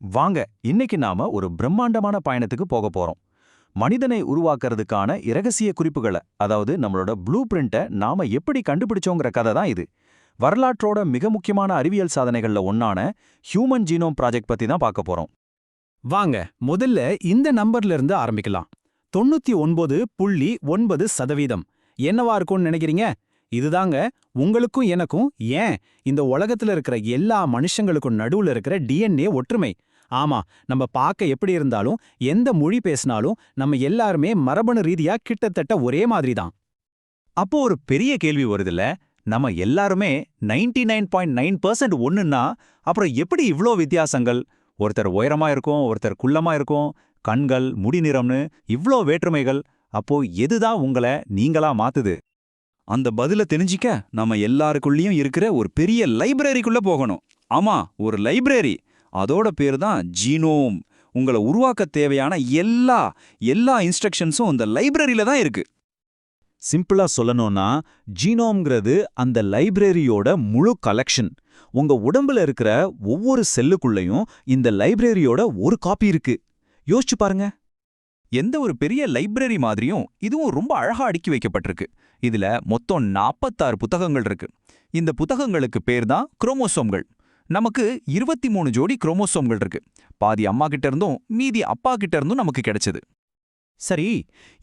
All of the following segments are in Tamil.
வாங்க இன்னைக்கு நாம ஒரு பிரம்மாண்டமான பயணத்துக்கு போக போறோம். மனிதனை உருவாக்குறதுக்கான இரகசிய குறிப்புகளை அதாவது நம்மளோட ப்ளூ பிரிண்ட்டை நாம எப்படி கண்டுபிடிச்சோங்கிற கதை தான் இது. வரலாற்றோட மிக முக்கியமான அறிவியல் சாதனைகள்ல ஒன்னான ஹியூமன் ஜீனோம் ப்ராஜெக்ட் பத்தி தான் பார்க்க போறோம். வாங்க முதல்ல இந்த நம்பர்ல இருந்து ஆரம்பிக்கலாம். தொண்ணூத்தி ஒன்பது புள்ளி ஒன்பது சதவீதம். என்னவா இருக்கும்னு நினைக்கிறீங்க? இதுதாங்க உங்களுக்கும் எனக்கும் ஏன் இந்த உலகத்துல இருக்கிற எல்லா மனுஷங்களுக்கும் நடுவுல இருக்கிற டிஎன்ஏ ஒற்றுமை? ஆமா நம்ம பார்க்க எப்படி இருந்தாலும் எந்த மொழி பேசினாலும் நம்ம எல்லாருமே மரபணு ரீதியா கிட்டத்தட்ட ஒரே மாதிரி தான் அப்போ ஒரு பெரிய கேள்வி வருதுல்ல நம்ம எல்லாருமே 99.9% நைன் பாயிண்ட் நைன் பர்சன்ட் ஒன்றுன்னா அப்புறம் எப்படி இவ்ளோ வித்தியாசங்கள்? ஒருத்தர் உயரமா இருக்கும் ஒருத்தர் குள்ளமா இருக்கும் கண்கள் முடி நிறம்னு இவ்ளோ வேற்றுமைகள் அப்போ எதுதான் உங்களை நீங்களா மாத்துது? அந்த பதில தெரிஞ்சிக்க நம்ம எல்லாருக்குள்ளேயும் இருக்கிற ஒரு பெரிய லைப்ரரிக்குள்ள போகணும். ஆமா ஒரு லைப்ரரி. அதோட பேர் தான் ஜீனோம். உங்களை உருவாக்க தேவையான எல்லா எல்லா இன்ஸ்ட்ரக்ஷன்ஸும் இந்த லைப்ரரியில தான் இருக்கு. சிம்பிளா சொல்லணும்னா ஜீனோம்ங்கிறது அந்த லைப்ரரியோட முழு கலெக்ஷன் உங்க உடம்புல இருக்கிற ஒவ்வொரு செல்லுக்குள்ளயும் இந்த லைப்ரரியோட ஒரு காப்பி இருக்கு. யோசிச்சு பாருங்க. எந்த ஒரு பெரிய லைப்ரரி மாதிரியும் இதுவும் ரொம்ப அழகா அடுக்கி வைக்கப்பட்டிருக்கு. இதுல மொத்தம் நாற்பத்தாறு புத்தகங்கள் இருக்கு. இந்த புத்தகங்களுக்கு பேர் தான் குரோமோசோம்கள் நமக்கு இருபத்தி மூணு ஜோடி குரோமோசோம்கள் இருக்கு. பாதி அம்மா கிட்ட இருந்தும் மீதி அப்பா கிட்ட இருந்தும் நமக்கு கிடைச்சது. சரி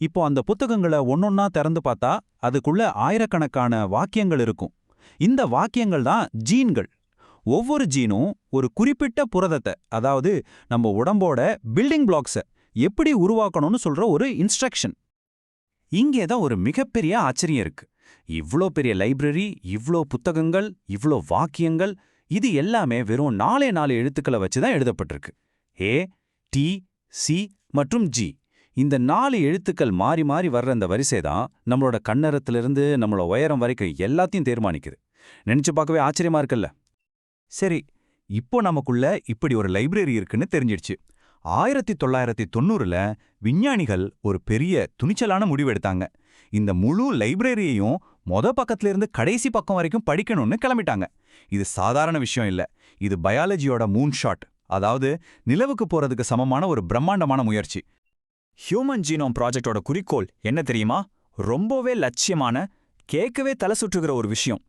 இப்போ அந்த புத்தகங்களை ஒன்னொன்னா திறந்து பார்த்தா அதுக்குள்ள ஆயிரக்கணக்கான வாக்கியங்கள் இருக்கும். இந்த வாக்கியங்கள் தான் ஜீன்கள். ஒவ்வொரு ஜீனும் ஒரு குறிப்பிட்ட புரதத்தை அதாவது நம்ம உடம்போட பில்டிங் பிளாக்ஸை எப்படி உருவாக்கணும்னு சொல்ற ஒரு இன்ஸ்ட்ரக்ஷன் இங்கே தான் ஒரு மிகப்பெரிய ஆச்சரியம் இருக்கு. இவ்ளோ பெரிய லைப்ரரி இவ்ளோ புத்தகங்கள் இவ்ளோ வாக்கியங்கள் இது எல்லாமே வெறும் நாலே நாலு எழுத்துக்களை வச்சு தான் எழுதப்பட்டிருக்கு. ஏ டி சி மற்றும் ஜி. இந்த நாலு எழுத்துக்கள் மாறி மாறி வர்ற அந்த வரிசை தான் நம்மளோட கண்ணரத்திலிருந்து நம்மளோட உயரம் வரைக்கும் எல்லாத்தையும் தீர்மானிக்குது. நினைச்சு பார்க்கவே ஆச்சரியமா இருக்குல்ல? சரி இப்போ நமக்குள்ள இப்படி ஒரு லைப்ரரி இருக்குன்னு தெரிஞ்சிடுச்சு. ஆயிரத்தி தொள்ளாயிரத்தி தொண்ணூறுல விஞ்ஞானிகள் ஒரு பெரிய துணிச்சலான முடிவெடுத்தாங்க இந்த முழு லைப்ரரியையும் மொத பக்கத்துல இருந்து கடைசி பக்கம் வரைக்கும் படிக்கணும்னு கிளம்பிட்டாங்க. இது சாதாரண விஷயம் இல்ல. இது பயாலஜியோட மூன் ஷாட் அதாவது நிலவுக்கு போறதுக்கு சமமான ஒரு பிரம்மாண்டமான முயற்சி. ஹியூமன் ஜீனோம் ப்ராஜெக்டோட குறிக்கோள் என்ன தெரியுமா? ரொம்பவே லட்சியமான கேட்கவே தலை சுற்றுகிற ஒரு விஷயம்.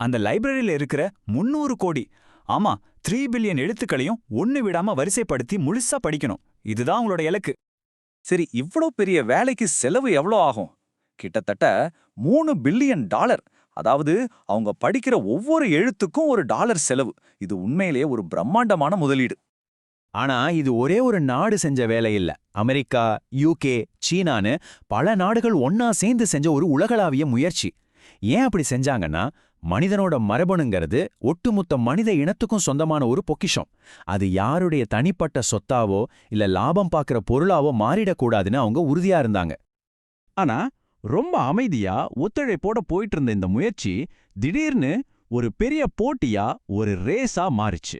அந்த லைப்ரரியில் இருக்கிற முன்னூறு கோடி ஆமா த்ரீ பில்லியன் எழுத்துக்களையும் ஒன்னு விடாம வரிசைப்படுத்தி முழுசா படிக்கணும். இதுதான் உங்களோட இலக்கு. சரி இவ்ளோ பெரிய வேலைக்கு செலவு எவ்வளோ ஆகும்? கிட்டத்தட்ட மூணு பில்லியன் டாலர். அதாவது அவங்க படிக்கிற ஒவ்வொரு எழுத்துக்கும் ஒரு டாலர் செலவு. இது உண்மையிலேயே ஒரு பிரம்மாண்டமான முதலீடு. ஆனா இது ஒரே ஒரு நாடு செஞ்ச வேலை இல்ல. அமெரிக்கா யூகே சீனான்னு பல நாடுகள் ஒன்னா சேர்ந்து செஞ்ச ஒரு உலகளாவிய முயற்சி. ஏன் அப்படி செஞ்சாங்கன்னா மனிதனோட மரபணுங்கிறது ஒட்டுமொத்த மனித இனத்துக்கும் சொந்தமான ஒரு பொக்கிஷம். அது யாருடைய தனிப்பட்ட சொத்தாவோ இல்ல லாபம் பார்க்கிற பொருளாவோ மாறிடக்கூடாதுன்னு அவங்க உறுதியா இருந்தாங்க. ஆனா ரொம்ப அமைதியா ஒத்துழைப்போட போயிட்டு இருந்த இந்த முயற்சி திடீர்னு ஒரு பெரிய போட்டியா ஒரு ரேஸா மாறிச்சு.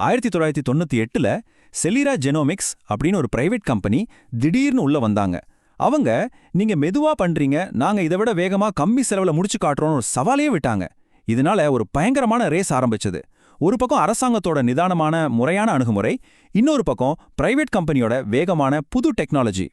ஆயிரத்தி தொள்ளாயிரத்தி தொண்ணூத்தி எட்டுல செலிரா ஜெனோமிக்ஸ் அப்படின்னு ஒரு பிரைவேட் கம்பெனி திடீர்னு உள்ள வந்தாங்க. அவங்க நீங்க மெதுவா பண்றீங்க நாங்க இதை விட வேகமா கம்மி செலவுல முடிச்சு காட்டுறோம்னு ஒரு சவாலையே விட்டாங்க. இதனால ஒரு பயங்கரமான ரேஸ் ஆரம்பிச்சது. ஒரு பக்கம் அரசாங்கத்தோட நிதானமான முறையான அணுகுமுறை இன்னொரு பக்கம் பிரைவேட் கம்பெனியோட வேகமான புது டெக்னாலஜி.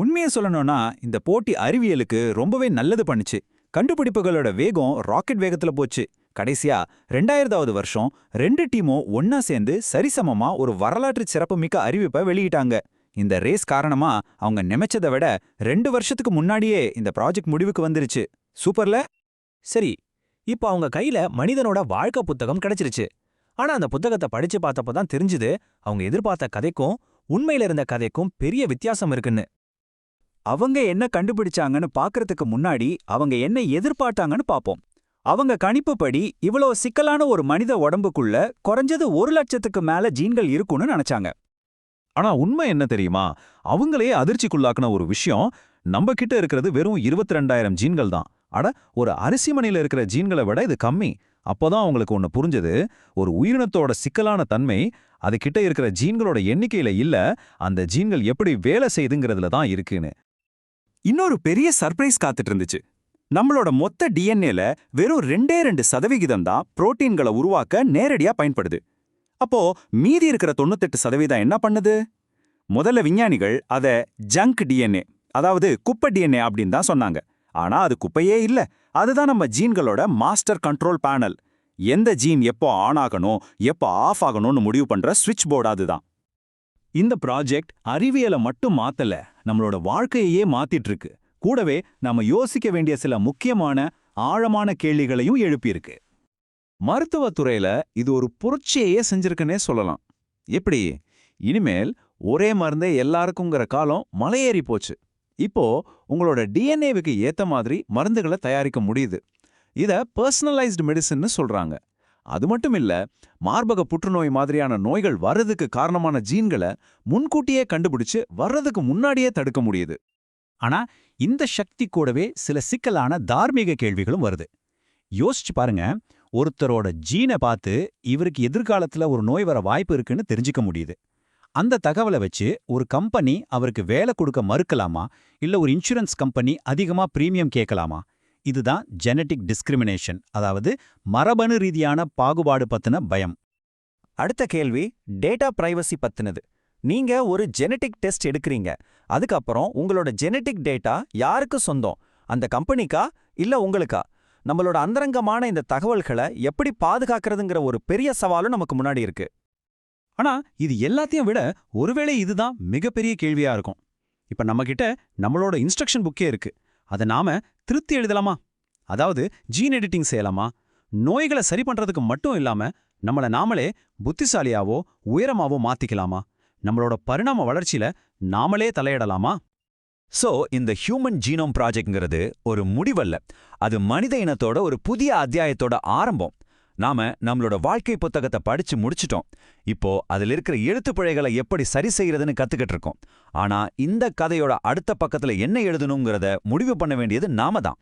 உண்மையை சொல்லணும்னா இந்த போட்டி அறிவியலுக்கு ரொம்பவே நல்லது பண்ணுச்சு. கண்டுபிடிப்புகளோட வேகம் ராக்கெட் வேகத்துல போச்சு. கடைசியா ரெண்டாயிரதாவது வருஷம் ரெண்டு டீமும் ஒன்னா சேர்ந்து சரிசமமா ஒரு வரலாற்று சிறப்புமிக்க அறிவிப்பை வெளியிட்டாங்க. இந்த ரேஸ் காரணமா அவங்க நினைச்சதை விட ரெண்டு வருஷத்துக்கு முன்னாடியே இந்த ப்ராஜெக்ட் முடிவுக்கு வந்துருச்சு. சூப்பர்ல? சரி இப்போ அவங்க கையில மனிதனோட வாழ்க்கை புத்தகம் கிடைச்சிருச்சு. ஆனா அந்த புத்தகத்தை படிச்சு பார்த்தப்ப தான் தெரிஞ்சுது அவங்க எதிர்பார்த்த கதைக்கும் உண்மையில இருந்த கதைக்கும் பெரிய வித்தியாசம் இருக்குன்னு. அவங்க என்ன கண்டுபிடிச்சாங்கன்னு பார்க்கறதுக்கு முன்னாடி அவங்க என்ன எதிர்பார்த்தாங்கன்னு பாப்போம். அவங்க கணிப்புப்படி இவ்வளோ சிக்கலான ஒரு மனித உடம்புக்குள்ள குறைஞ்சது ஒரு லட்சத்துக்கு மேல ஜீன்கள் இருக்கும்னு நினைச்சாங்க. ஆனா உண்மை என்ன தெரியுமா? அவங்களே அதிர்ச்சிக்குள்ளாக்குன ஒரு விஷயம் நம்ம கிட்ட இருக்கிறது வெறும் இருபத்தி ரெண்டாயிரம் ஜீன்கள் தான். அட ஒரு அரிசி மணியில இருக்கிற ஜீன்களை விட இது கம்மி. அப்போதான் அவங்களுக்கு ஒன்று புரிஞ்சது ஒரு உயிரினத்தோட சிக்கலான தன்மை அது கிட்ட இருக்கிற ஜீன்களோட எண்ணிக்கையில இல்ல அந்த ஜீன்கள் எப்படி வேலை செய்துங்கிறதுல தான் இருக்குன்னு. இன்னொரு பெரிய சர்ப்ரைஸ் காத்துட்டு இருந்துச்சு நம்மளோட மொத்த டிஎன்ஏல வெறும் ரெண்டே ரெண்டு சதவிகிதம் தான் புரோட்டீன்களை உருவாக்க நேரடியா பயன்படுது. அப்போ மீதி இருக்கிற தொண்ணூத்தெட்டு சதவீதம் என்ன பண்ணுது? முதல்ல விஞ்ஞானிகள் அத ஜங்க் டிஎன்ஏ அதாவது குப்பை டிஎன்ஏ அப்படின்னு தான் சொன்னாங்க. ஆனா அது குப்பையே இல்ல. அதுதான் நம்ம ஜீன்களோட மாஸ்டர் கண்ட்ரோல் பேனல். எந்த ஜீன் எப்போ ஆன் ஆகணும் எப்போ ஆஃப் ஆகணும்னு முடிவு பண்ற சுவிட்ச் போர்டு அதுதான். இந்த ப்ராஜெக்ட் அறிவியலை மட்டும் மாத்தல நம்மளோட வாழ்க்கையையே மாத்திட்டு இருக்கு கூடவே நாம யோசிக்க வேண்டிய சில முக்கியமான ஆழமான கேள்விகளையும் எழுப்பியிருக்கு. மருத்துவத்துறையில இது ஒரு புரட்சியையே செஞ்சிருக்குன்னே சொல்லலாம். எப்படி? இனிமேல் ஒரே மருந்தே எல்லாருக்குங்கிற காலம் மலையேறி போச்சு. இப்போ உங்களோட டிஎன்ஏவுக்கு ஏத்த மாதிரி மருந்துகளை தயாரிக்க முடியுது. இத பர்சனலைஸ்டு மெடிசின்னு சொல்றாங்க. அது மட்டும் இல்ல மார்பக புற்றுநோய் மாதிரியான நோய்கள் வர்றதுக்கு காரணமான ஜீன்களை முன்கூட்டியே கண்டுபிடிச்சு வர்றதுக்கு முன்னாடியே தடுக்க முடியுது. ஆனா இந்த சக்தி கூடவே சில சிக்கலான தார்மீக கேள்விகளும் வருது. யோசிச்சு பாருங்க ஒருத்தரோட ஜீனை பார்த்து இவருக்கு எதிர்காலத்துல ஒரு நோய் வர வாய்ப்பு இருக்குன்னு தெரிஞ்சுக்க முடியுது. அந்த தகவலை வச்சு ஒரு கம்பெனி அவருக்கு வேலை கொடுக்க மறுக்கலாமா? இல்ல ஒரு இன்சூரன்ஸ் கம்பெனி அதிகமா பிரீமியம் கேட்கலாமா? இதுதான் ஜெனடிக் டிஸ்கிரிமினேஷன் அதாவது மரபணு ரீதியான பாகுபாடு பத்தின பயம். அடுத்த கேள்வி டேட்டா பிரைவசி பத்தினது. நீங்க ஒரு ஜெனடிக் டெஸ்ட் எடுக்கிறீங்க. அதுக்கப்புறம் உங்களோட ஜெனட்டிக் டேட்டா யாருக்கு சொந்தம்? அந்த கம்பெனிக்கா இல்ல உங்களுக்கா? நம்மளோட அந்தரங்கமான இந்த தகவல்களை எப்படி பாதுகாக்கிறதுங்கிற ஒரு பெரிய சவாலும் நமக்கு முன்னாடி இருக்கு. ஆனா இது எல்லாத்தையும் விட ஒருவேளை இதுதான் மிகப்பெரிய கேள்வியா இருக்கும். இப்ப நம்மகிட்ட நம்மளோட இன்ஸ்ட்ரக்ஷன் புக்கே இருக்கு. அதை நாம திருத்தி எழுதலாமா? அதாவது ஜீன் எடிட்டிங் செய்யலாமா? நோய்களை சரி பண்றதுக்கு மட்டும் இல்லாம நம்மள நாமளே புத்திசாலியாவோ உயரமாவோ மாத்திக்கலாமா? நம்மளோட பரிணாம வளர்ச்சியில நாமளே தலையிடலாமா? சோ இந்த ஹியூமன் ஜீனோம் ப்ராஜெக்ட்ங்கிறது ஒரு முடிவல்ல. அது மனித இனத்தோட ஒரு புதிய அத்தியாயத்தோட ஆரம்பம். நாம நம்மளோட வாழ்க்கை புத்தகத்தை படிச்சு முடிச்சிட்டோம். இப்போ அதுல இருக்கிற எழுத்துப்பிழைகளை எப்படி சரி செய்யறதுன்னு கத்துக்கிட்டு இருக்கோம். ஆனா இந்த கதையோட அடுத்த பக்கத்துல என்ன எழுதணுங்கிறத முடிவு பண்ண வேண்டியது நாம தான்.